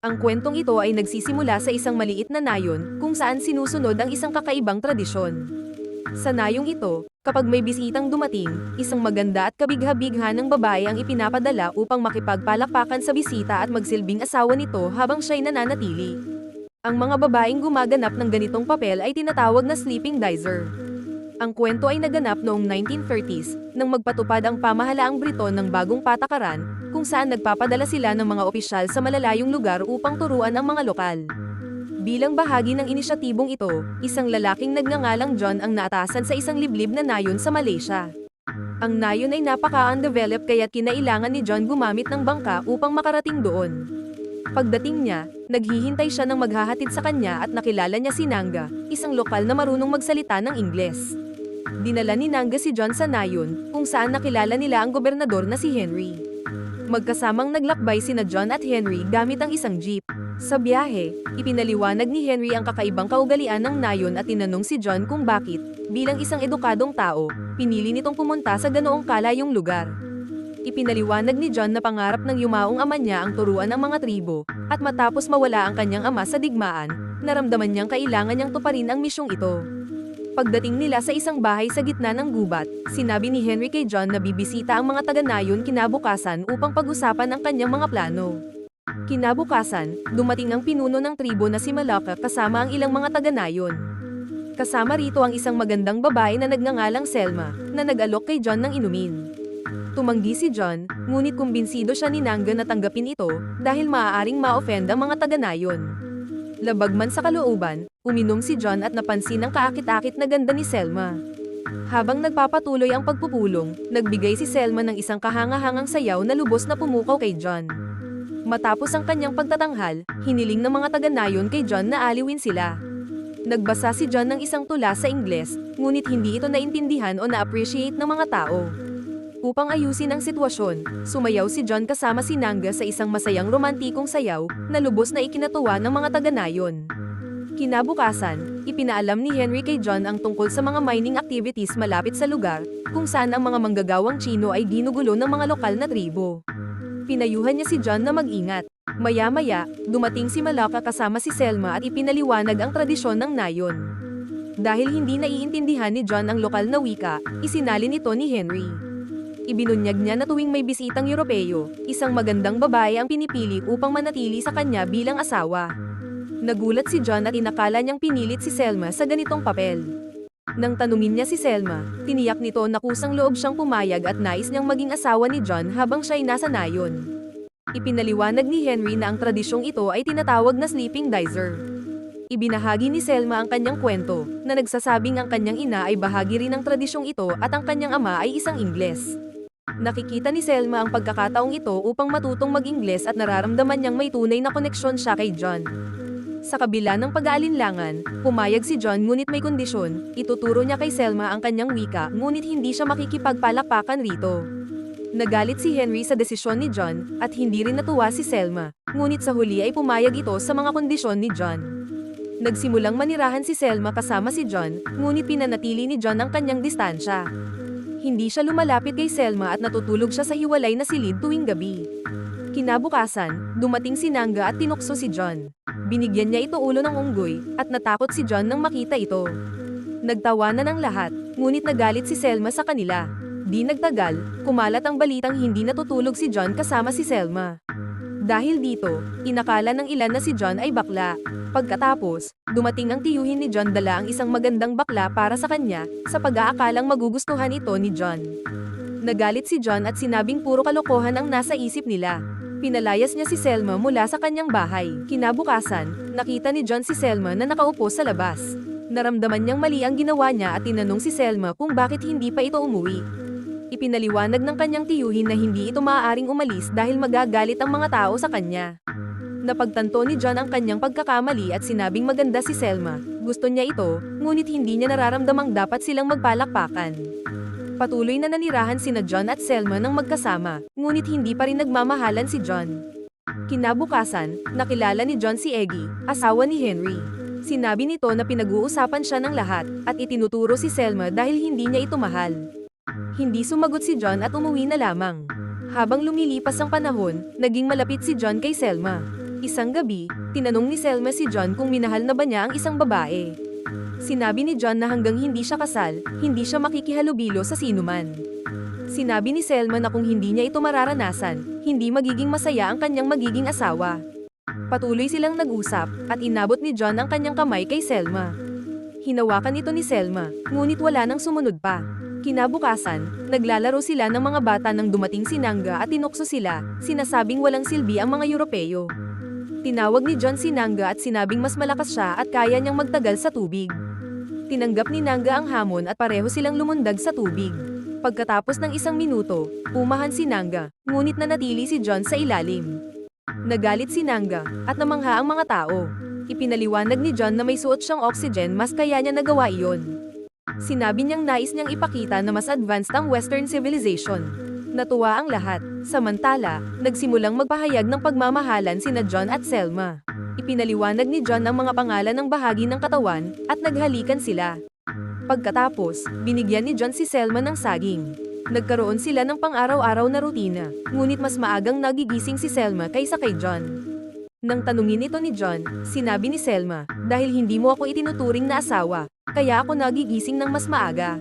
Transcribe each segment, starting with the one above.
Ang kwentong ito ay nagsisimula sa isang maliit na nayon, kung saan sinusunod ang isang kakaibang tradisyon. Sa nayong ito, kapag may bisitang dumating, isang maganda at kabigha-bigha ng babae ang ipinapadala upang makipagpalakpakan sa bisita at magsilbing asawa nito habang siya'y nananatili. Ang mga babaeng gumaganap ng ganitong papel ay tinatawag na sleeping dizer. Ang kwento ay naganap noong 1930s, nang magpatupad ang pamahalaang Briton ng bagong patakaran, kung saan nagpapadala sila ng mga opisyal sa malalayong lugar upang turuan ang mga lokal. Bilang bahagi ng inisyatibong ito, isang lalaking nagngangalang John ang naatasan sa isang liblib na nayon sa Malaysia. Ang nayon ay napaka-undeveloped kaya't kinailangan ni John gumamit ng bangka upang makarating doon. Pagdating niya, naghihintay siya ng maghahatid sa kanya at nakilala niya si Nanga, isang lokal na marunong magsalita ng Ingles. Dinala ni Nanga si John sa nayon, kung saan nakilala nila ang gobernador na si Henry. Magkasamang naglakbay sina John at Henry gamit ang isang jeep. Sa biyahe, ipinaliwanag ni Henry ang kakaibang kaugalian ng nayon at tinanong si John kung bakit, bilang isang edukadong tao, pinili nitong pumunta sa ganoong kalayong lugar. Ipinaliwanag ni John na pangarap ng yumaong ama niya ang turuan ng mga tribo, at matapos mawala ang kanyang ama sa digmaan, naramdaman niyang kailangan niyang tuparin ang misyong ito. Pagdating nila sa isang bahay sa gitna ng gubat, sinabi ni Henry kay John na bibisita ang mga taga-nayon kinabukasan upang pag-usapan ang kanyang mga plano. Kinabukasan, dumating ang pinuno ng tribo na si Malaka kasama ang ilang mga taga-nayon. Kasama rito ang isang magandang babae na nagngangalang Selma, na nag-alok kay John ng inumin. Tumanggi si John, ngunit kumbinsido siya ni Nanga na tanggapin ito, dahil maaaring ma-offend ang mga taga-nayon. Labag man sa kalooban, uminom si John at napansin ang kaakit-akit na ganda ni Selma. Habang nagpapatuloy ang pagpupulong, nagbigay si Selma ng isang kahangahangang sayaw na lubos na pumukaw kay John. Matapos ang kanyang pagtatanghal, hiniling ng mga taga-nayon kay John na aliwin sila. Nagbasa si John ng isang tula sa Ingles, ngunit hindi ito naintindihan o na-appreciate ng mga tao. Upang ayusin ang sitwasyon, sumayaw si John kasama si Nanga sa isang masayang romantikong sayaw, na lubos na ikinatuwa ng mga taga-nayon. Kinabukasan, ipinaalam ni Henry kay John ang tungkol sa mga mining activities malapit sa lugar, kung saan ang mga manggagawang Chino ay ginugulo ng mga lokal na tribo. Pinayuhan niya si John na mag-ingat. Maya-maya, dumating si Malaka kasama si Selma at ipinaliwanag ang tradisyon ng nayon. Dahil hindi naiintindihan ni John ang lokal na wika, isinalin ito ni Henry. Ibinunyag niya na tuwing may bisitang Europeo, isang magandang babae ang pinipili upang manatili sa kanya bilang asawa. Nagulat si John at inakala niyang pinilit si Selma sa ganitong papel. Nang tanungin niya si Selma, tiniyak nito na kusang loob siyang pumayag at nais niyang maging asawa ni John habang siya'y nasa nayon. Ipinaliwanag ni Henry na ang tradisyong ito ay tinatawag na sleeping dizer. Ibinahagi ni Selma ang kanyang kwento, na nagsasabing ang kanyang ina ay bahagi rin ng tradisyong ito at ang kanyang ama ay isang Ingles. Nakikita ni Selma ang pagkakataong ito upang matutong mag-Ingles at nararamdaman niyang may tunay na koneksyon siya kay John. Sa kabila ng pag-aalinlangan, pumayag si John ngunit may kondisyon, ituturo niya kay Selma ang kanyang wika ngunit hindi siya makikipagpalakpakan rito. Nagalit si Henry sa desisyon ni John, at hindi rin natuwa si Selma, ngunit sa huli ay pumayag ito sa mga kondisyon ni John. Nagsimulang manirahan si Selma kasama si John, ngunit pinanatili ni John ang kanyang distansya. Hindi siya lumalapit kay Selma at natutulog siya sa hiwalay na silid tuwing gabi. Kinabukasan, dumating si Nanga at tinukso si John. Binigyan niya ito ulo ng unggoy, at natakot si John nang makita ito. Nagtawanan ang lahat, ngunit nagalit si Selma sa kanila. Di nagtagal, kumalat ang balitang hindi natutulog si John kasama si Selma. Dahil dito, inakala ng ilan na si John ay bakla. Pagkatapos, dumating ang tiyuhin ni John dala ang isang magandang bakla para sa kanya, sa pag-aakalang magugustuhan ito ni John. Nagalit si John at sinabing puro kalokohan ang nasa isip nila. Pinalayas niya si Selma mula sa kanyang bahay. Kinabukasan, nakita ni John si Selma na nakaupo sa labas. Naramdaman niyang mali ang ginawa niya at tinanong si Selma kung bakit hindi pa ito umuwi. Ipinaliwanag ng kanyang tiyuhin na hindi ito maaaring umalis dahil magagalit ang mga tao sa kanya. Napagtanto ni John ang kanyang pagkakamali at sinabing maganda si Selma. Gusto niya ito, ngunit hindi niya nararamdamang dapat silang magpalakpakan. Patuloy na nanirahan sina John at Selma ng magkasama, ngunit hindi pa rin nagmamahalan si John. Kinabukasan, nakilala ni John si Eggy, asawa ni Henry. Sinabi nito na pinag-uusapan siya ng lahat, at itinuturo si Selma dahil hindi niya ito mahal. Hindi sumagot si John at umuwi na lamang. Habang lumilipas ang panahon, naging malapit si John kay Selma. Isang gabi, tinanong ni Selma si John kung minahal na ba niya ang isang babae. Sinabi ni John na hanggang hindi siya kasal, hindi siya makikihalubilo sa sinuman. Sinabi ni Selma na kung hindi niya ito mararanasan, hindi magiging masaya ang kanyang magiging asawa. Patuloy silang nag-usap, at inabot ni John ang kanyang kamay kay Selma. Hinawakan ito ni Selma, ngunit wala nang sumunod pa. Kinabukasan, naglalaro sila ng mga bata nang dumating si Nanga at tinukso sila, sinasabing walang silbi ang mga Europeo. Tinawag ni John si Nanga at sinabing mas malakas siya at kaya niyang magtagal sa tubig. Tinanggap ni Nanga ang hamon at pareho silang lumundag sa tubig. Pagkatapos ng isang minuto, pumahan si Nanga, ngunit nanatili si John sa ilalim. Nagalit si Nanga, at namangha ang mga tao. Ipinaliwanag ni John na may suot siyang oxygen mask kaya niya nagawa iyon. Sinabi niyang nais niyang ipakita na mas advanced ang Western civilization. Natuwa ang lahat. Samantala, nagsimulang magpahayag ng pagmamahalan sina John at Selma. Ipinaliwanag ni John ang mga pangalan ng bahagi ng katawan, at naghalikan sila. Pagkatapos, binigyan ni John si Selma ng saging. Nagkaroon sila ng pang-araw-araw na rutina, ngunit mas maagang nagigising si Selma kaysa kay John. Nang tanungin ito ni John, sinabi ni Selma, dahil hindi mo ako itinuturing na asawa, kaya ako nagigising ng mas maaga.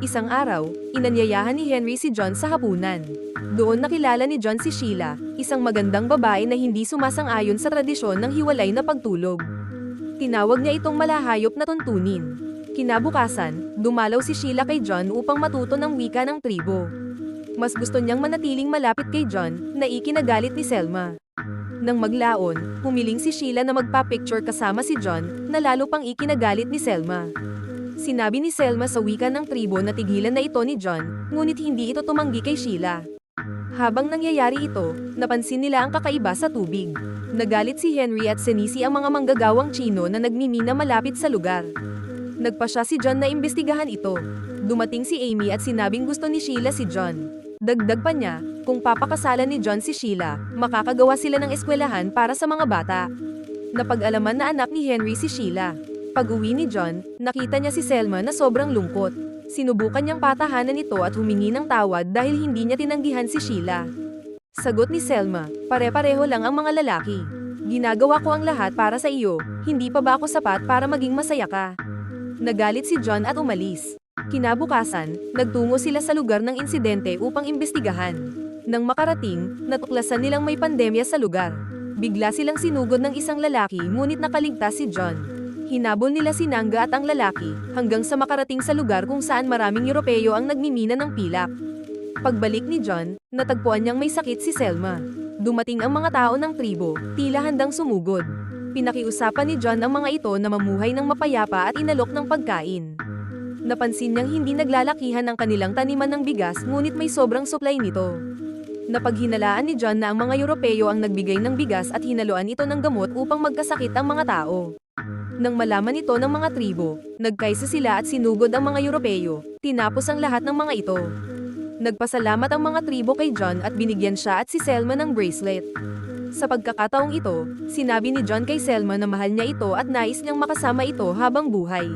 Isang araw, inanyayahan ni Henry si John sa hapunan. Doon nakilala ni John si Sheila, isang magandang babae na hindi sumasang-ayon sa tradisyon ng hiwalay na pagtulog. Tinawag niya itong malahayop na tuntunin. Kinabukasan, dumalaw si Sheila kay John upang matuto ng wika ng tribo. Mas gusto niyang manatiling malapit kay John, na ikinagalit ni Selma. Nang maglaon, humiling si Sheila na magpa-picture kasama si John, na lalo pang ikinagalit ni Selma. Sinabi ni Selma sa wika ng tribo na tigilan na ito ni John, ngunit hindi ito tumanggi kay Sheila. Habang nangyayari ito, napansin nila ang kakaiba sa tubig. Nagalit si Henry at sinisi ang mga manggagawang Chino na nagmimina malapit sa lugar. Nagpa siya si John na imbestigahan ito. Dumating si Amy at sinabing gusto ni Sheila si John. Dagdag pa niya, kung papakasalan ni John si Sheila, makakagawa sila ng eskwelahan para sa mga bata. Napag-alaman na anak ni Henry si Sheila. Pag-uwi ni John, nakita niya si Selma na sobrang lungkot. Sinubukan niyang patahanan ito at humingi ng tawad dahil hindi niya tinanggihan si Sheila. Sagot ni Selma, pare-pareho lang ang mga lalaki. Ginagawa ko ang lahat para sa iyo, hindi pa ba ako sapat para maging masaya ka? Nagalit si John at umalis. Kinabukasan, nagtungo sila sa lugar ng insidente upang imbestigahan. Nang makarating, natuklasan nilang may pandemya sa lugar. Bigla silang sinugod ng isang lalaki ngunit nakaligtas si John. Hinabol nila si Nanga at ang lalaki, hanggang sa makarating sa lugar kung saan maraming Europeo ang nagmimina ng pilak. Pagbalik ni John, natagpuan niyang may sakit si Selma. Dumating ang mga tao ng tribo, tila handang sumugod. Pinakiusapan ni John ang mga ito na mamuhay ng mapayapa at inalok ng pagkain. Napansin niyang hindi naglalakihan ang kanilang taniman ng bigas ngunit may sobrang supply nito. Napaghinalaan ni John na ang mga Europeo ang nagbigay ng bigas at hinaluan ito ng gamot upang magkasakit ang mga tao. Nang malaman ito ng mga tribo, nagkaisa sila at sinugod ang mga Europeo, tinapos ang lahat ng mga ito. Nagpasalamat ang mga tribo kay John at binigyan siya at si Selma ng bracelet. Sa pagkakataong ito, sinabi ni John kay Selma na mahal niya ito at nais niyang makasama ito habang buhay.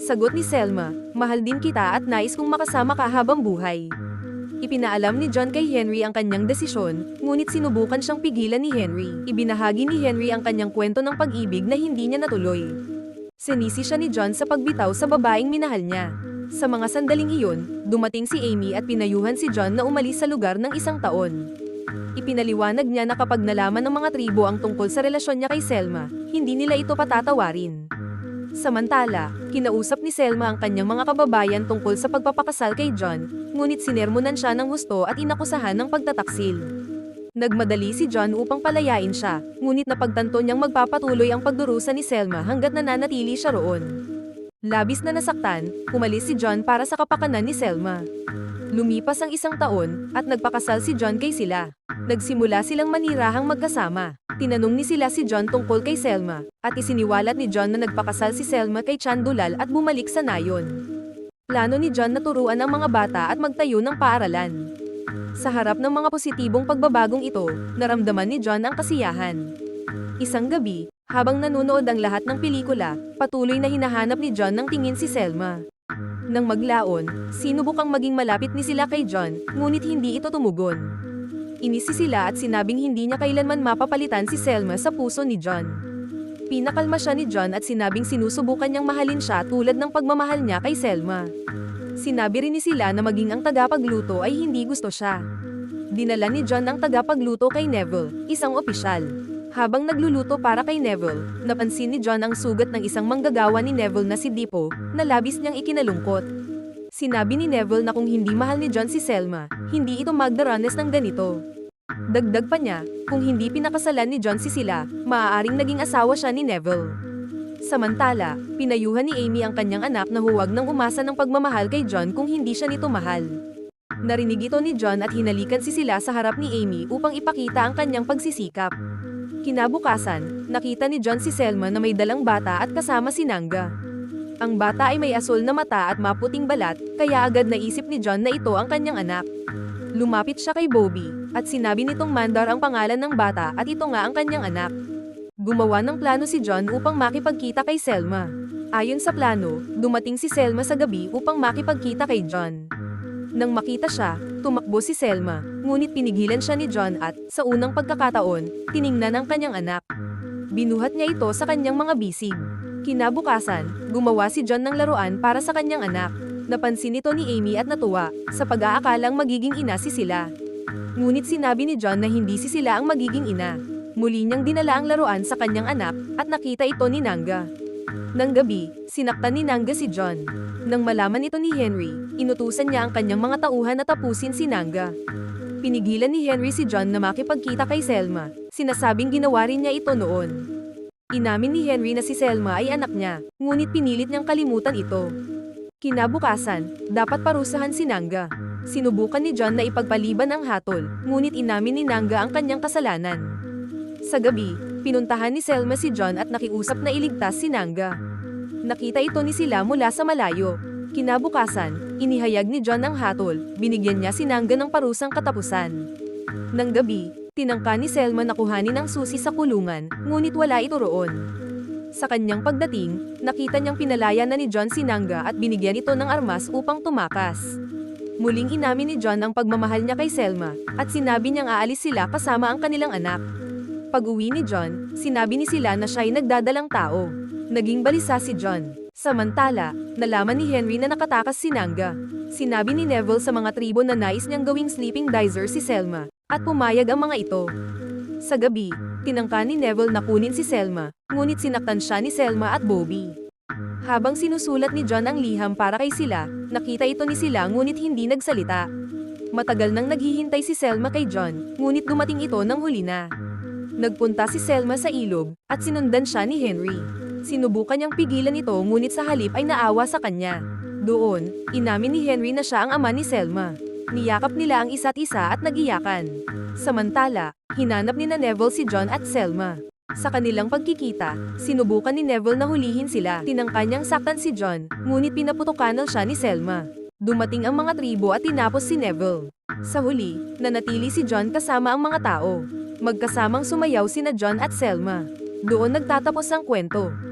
Sagot ni Selma, mahal din kita at nais kong makasama ka habang buhay. Ipinaalam ni John kay Henry ang kanyang desisyon, ngunit sinubukan siyang pigilan ni Henry. Ibinahagi ni Henry ang kanyang kwento ng pag-ibig na hindi niya natuloy. Sinisi siya ni John sa pagbitaw sa babaeng minahal niya. Sa mga sandaling iyon, dumating si Amy at pinayuhan si John na umalis sa lugar ng isang taon. Ipinaliwanag niya na kapag nalaman ng mga tribo ang tungkol sa relasyon niya kay Selma, hindi nila ito patatawarin. Samantala, kinausap ni Selma ang kanyang mga kababayan tungkol sa pagpapakasal kay John, ngunit sinermonan siya ng husto at inakusahan ng pagtataksil. Nagmadali si John upang palayain siya, ngunit napagtanto niyang magpapatuloy ang pagdurusa ni Selma hanggat nananatili siya roon. Labis na nasaktan, umalis si John para sa kapakanan ni Selma. Lumipas ang isang taon, at nagpakasal si John kay sila. Nagsimula silang manirahang magkasama. Tinanong ni sila si John tungkol kay Selma, at isiniwalat ni John na nagpakasal si Selma kay Chandulal at bumalik sa nayon. Plano ni John na turuan ang mga bata at magtayo ng paaralan. Sa harap ng mga positibong pagbabagong ito, naramdaman ni John ang kasiyahan. Isang gabi, habang nanonood ang lahat ng pelikula, patuloy na hinahanap ni John ng tingin si Selma. Nang maglaon, sinubukang maging malapit ni sila kay John, ngunit hindi ito tumugon. Inisi sila at sinabing hindi niya kailanman mapapalitan si Selma sa puso ni John. Pinakalma siya ni John at sinabing sinusubukan niyang mahalin siya tulad ng pagmamahal niya kay Selma. Sinabi rin ni sila na maging ang tagapagluto ay hindi gusto siya. Dinala ni John ang tagapagluto kay Neville, isang opisyal. Habang nagluluto para kay Neville, napansin ni John ang sugat ng isang manggagawa ni Neville na si Dipo, na labis niyang ikinalungkot. Sinabi ni Neville na kung hindi mahal ni John si Selma, hindi ito magdaranas ng ganito. Dagdag pa niya, kung hindi pinakasalan ni John si sila, maaaring naging asawa siya ni Neville. Samantala, pinayuhan ni Amy ang kanyang anak na huwag nang umasa ng pagmamahal kay John kung hindi siya nito mahal. Narinig ito ni John at hinalikan si sila sa harap ni Amy upang ipakita ang kanyang pagsisikap. Kinabukasan, nakita ni John si Selma na may dalang bata at kasama si Nanga. Ang bata ay may asol na mata at maputing balat, kaya agad naisip ni John na ito ang kanyang anak. Lumapit siya kay Bobby, at sinabi nitong Mandar ang pangalan ng bata at ito nga ang kanyang anak. Gumawa ng plano si John upang makipagkita kay Selma. Ayon sa plano, dumating si Selma sa gabi upang makipagkita kay John. Nang makita siya, tumakbo si Selma, ngunit pinigilan siya ni John at, sa unang pagkakataon, tiningnan ang kanyang anak. Binuhat niya ito sa kanyang mga bisig. Kinabukasan, gumawa si John ng laruan para sa kanyang anak. Napansin ito ni Amy at natuwa, sa pag-aakalang magiging ina si sila. Ngunit sinabi ni John na hindi si sila ang magiging ina. Muli niyang dinala ang laruan sa kanyang anak, at nakita ito ni Nanga. Nang gabi, sinaktan ni Nanga si John. Nang malaman ito ni Henry, inutusan niya ang kanyang mga tauhan na tapusin si Nanga. Pinigilan ni Henry si John na makipagkita kay Selma. Sinasabing ginawa rin niya ito noon. Inamin ni Henry na si Selma ay anak niya, ngunit pinilit niyang kalimutan ito. Kinabukasan, dapat parusahan si Nanga. Sinubukan ni John na ipagpaliban ang hatol, ngunit inamin ni Nanga ang kanyang kasalanan. Sa gabi, pinuntahan ni Selma si John at nakiusap na iligtas si Nanga. Nakita ito ni sila mula sa malayo. Kinabukasan, inihayag ni John ang hatol, binigyan niya si Nanga ng parusang katapusan. Nang gabi, tinangka ni Selma na kuhanin ang susi sa kulungan, ngunit wala ito roon. Sa kanyang pagdating, nakita niyang pinalaya na ni John si Nanga at binigyan ito ng armas upang tumakas. Muling inamin ni John ang pagmamahal niya kay Selma, at sinabi niyang aalis sila kasama ang kanilang anak. Pag-uwi ni John, sinabi ni sila na siya ay nagdadalang tao. Naging balisa si John. Samantala, nalaman ni Henry na nakatakas si Nanga. Sinabi ni Neville sa mga tribo na nais niyang gawing sleeping dizer si Selma, at pumayag ang mga ito. Sa gabi, tinangka ni Neville na kunin si Selma, ngunit sinaktan siya ni Selma at Bobby. Habang sinusulat ni John ang liham para kay sila, nakita ito ni sila ngunit hindi nagsalita. Matagal nang naghihintay si Selma kay John, ngunit dumating ito ng huli na. Nagpunta si Selma sa ilog, at sinundan siya ni Henry. Sinubukan niyang pigilan ito ngunit sa halip ay naawa sa kanya. Doon, inamin ni Henry na siya ang ama ni Selma. Niyakap nila ang isa't isa at nagiyakan. Samantala, hinanap ni na Neville si John at Selma. Sa kanilang pagkikita, sinubukan ni Neville na hulihin sila. Tinangka niyang saktan si John, ngunit pinaputukanal siya ni Selma. Dumating ang mga tribo at tinapos si Neville. Sa huli, nanatili si John kasama ang mga tao. Magkasamang sumayaw sina John at Selma. Doon nagtatapos ang kwento.